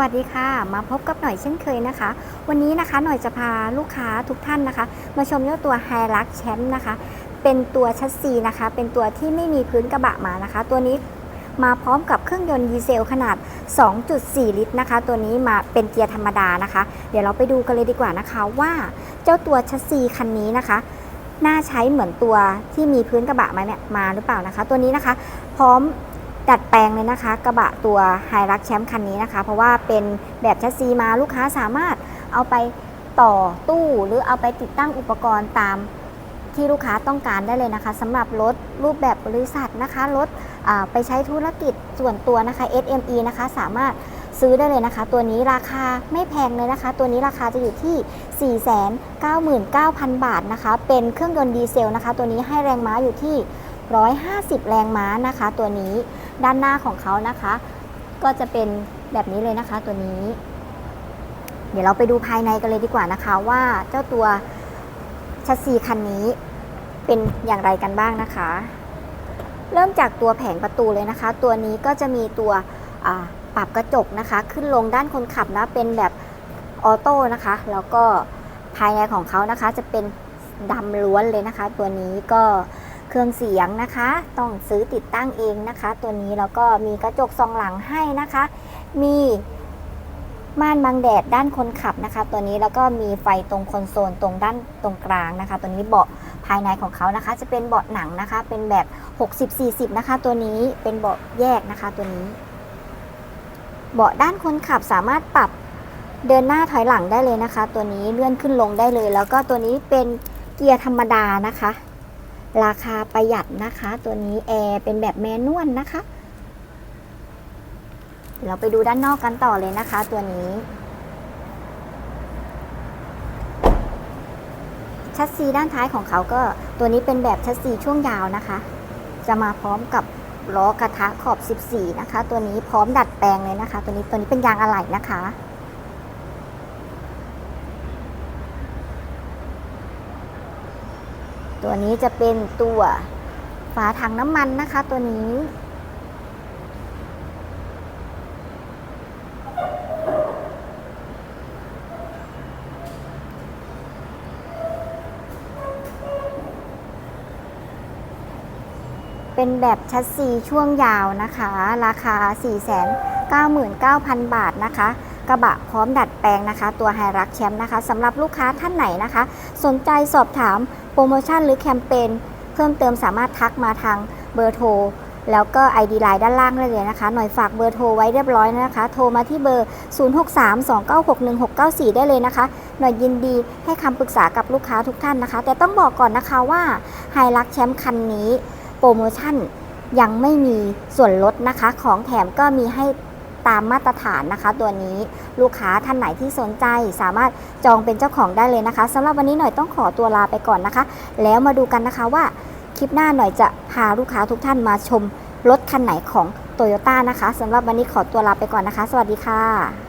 วัสดีค่ะ มาพบกับหน่อยเช่นเคยนะคะ วันนี้นะคะหน่อยจะพาลูกค้าทุกท่านนะคะ มาชมเจ้าตัว h i l u x แชมป์นะคะ เป็นตัวชัสซีนะคะ เป็นตัวที่ไม่มีพื้นกระบะมานะคะ ตัวนี้มาพร้อมกับเครื่องยนต์ดีเซลขนาด 2.4 ลิตรนะคะ ตัวนี้มาเป็นเกียร์ธรรมดานะคะ เดี๋ยวเราไปดูกันเลยดีกว่านะคะว่าเจ้าตัวชัสซีคันนี้นะคะน่าใช้เหมือนตัวที่มีพื้นกระบะมาเนี่ยมาหรือเปล่านะคะ ตัวนี้นะคะ พร้อม ดัดแปลงเลยนะคะ กระบะตัวไฮรักแชมป์คันนี้นะคะ เพราะว่าเป็นแบบแชสซีมาลูกค้าสามารถเอาไปต่อตู้หรือเอาไปติดตั้งอุปกรณ์ตามที่ลูกค้าต้องการได้เลยนะคะสำหรับรถรูปแบบบริษัทนะคะรถไปใช้ธุรกิจส่วนตัวนะคะ SME นะคะสามารถซื้อได้เลยนะคะ ตัวนี้ราคาไม่แพงเลยนะคะ ตัวนี้ราคาจะอยู่ที่ 499,000 บาทนะคะ เป็นเครื่องยนต์ดีเซลนะคะ ตัวนี้ให้แรงม้าอยู่ที่ 150 แรงม้านะคะ ตัวนี้ ด้านหน้าของเขานะคะ ก็จะเป็นแบบนี้เลยนะคะตัวนี้ เดี๋ยวเราไปดูภายในกันเลยดีกว่านะคะ ว่าเจ้าตัวชัสซีคันนี้เป็นอย่างไรกันบ้างนะคะ เริ่มจากตัวแผงประตูเลยนะคะ ตัวนี้ก็จะมีตัวปรับกระจกนะคะ ขึ้นลงด้านคนขับนะเป็นแบบออโต้นะคะ แล้วก็ภายในของเขานะคะจะเป็นดำล้วนเลยนะคะ ตัวนี้ก็ เครื่องเสียงนะคะ ต้องซื้อติดตั้งเองนะคะ ตัวนี้แล้วก็มีกระจกซองหลังให้นะคะ มีม่านบังแดดด้านคนขับนะคะ ตัวนี้แล้วก็มีไฟตรงคอนโซลตรงด้านตรงกลางนะคะ ตัวนี้เบาะภายในของเขานะคะ จะเป็นเบาะหนังนะคะ เป็นแบบ 60-40 นะคะ ตัวนี้เป็นเบาะแยกนะคะ ตัวนี้ เบาะด้านคนขับสามารถปรับเดินหน้าถอยหลังได้เลยนะคะ ตัวนี้เลื่อนขึ้นลงได้เลย แล้วก็ตัวนี้เป็นเกียร์ธรรมดานะคะ ราคาประหยัดนะคะ ตัวนี้แอร์เป็นแบบแมนนวลนะคะ เราไปดูด้านนอกกันต่อเลยนะคะ ตัวนี้ ชัสซีด้านท้ายของเขาก็ตัวนี้เป็นแบบชัสซีช่วงยาวนะคะ จะมาพร้อมกับล้อกระทะขอบ 14 นะคะ ตัวนี้พร้อมดัดแปลงเลยนะคะ ตัวนี้ตัวนี้เป็นยางอะไหล่นะคะ ตัวนี้จะเป็นตัวฝาถังน้ำมันนะคะ ตัวนี้ เป็นแบบชัสซีช่วงยาวนะคะ ราคา 499,000 บาทนะคะ กระบะพร้อมดัดแปลงนะคะ ตัวไฮรักแชมป์นะคะสำหรับลูกค้าท่านไหนนะคะ สนใจสอบถามโปรโมชั่นหรือแคมเปญเพิ่มเติมสามารถทักมาทางเบอร์โทรแล้วก็ ID ไลน์ด้านล่างได้เลยนะคะ หน่อยฝากเบอร์โทรไว้เรียบร้อยนะคะ โทรมาที่เบอร์ 0632961694 ได้เลยนะคะ หน่อยยินดีให้คำปรึกษากับลูกค้าทุกท่านนะคะ แต่ต้องบอกก่อนนะคะว่าไฮรักแชมป์คันนี้ โปรโมชั่นยังไม่มีส่วนลดนะคะ ของแถมก็มีให้ ตามมาตรฐานนะคะ ตัวนี้ลูกค้าท่านไหนที่สนใจสามารถจองเป็นเจ้าของได้เลยนะคะสำหรับวันนี้หน่อยต้องขอตัวลาไปก่อนนะคะ แล้วมาดูกันนะคะว่าคลิปหน้าหน่อยจะพาลูกค้าทุกท่านมาชมรถคันไหนของโตโยต้านะคะสำหรับวันนี้ขอตัวลาไปก่อนนะคะ สวัสดีค่ะ